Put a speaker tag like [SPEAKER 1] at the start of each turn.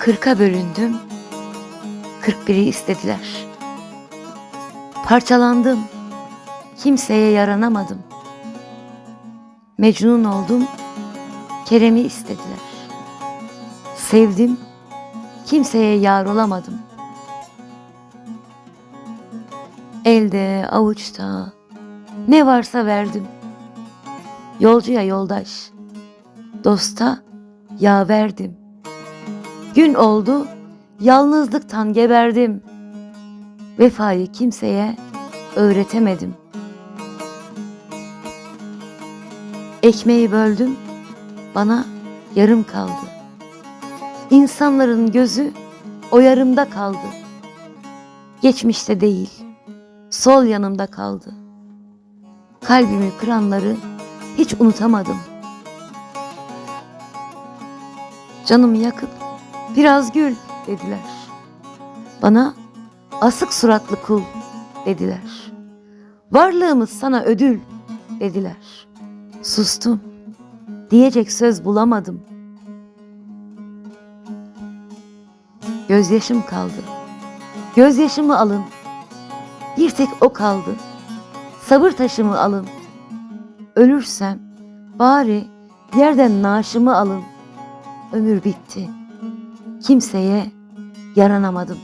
[SPEAKER 1] Kırka bölündüm, kırk biri istediler. Parçalandım, kimseye yaranamadım. Mecnun oldum, Kerem'i istediler. Sevdim, kimseye yar olamadım. Elde, avuçta, ne varsa verdim. Yolcuya yoldaş, dosta yaverdim. Gün oldu, yalnızlıktan geberdim. Vefayı kimseye öğretemedim. Ekmeği böldüm, bana yarım kaldı. İnsanların gözü o yarımda kaldı. Geçmişte değil, sol yanımda kaldı. Kalbimi kıranları hiç unutamadım. Canımı yakıp biraz gül dediler. Bana asık suratlı kul dediler. Varlığımız sana ödül dediler. Sustum. Diyecek söz bulamadım. Gözyaşım kaldı. Gözyaşımı alın. Bir tek o kaldı. Sabır taşımı alın. Ölürsem bari yerden naaşımı alın. Ömür bitti. Kimseye yaranamadım.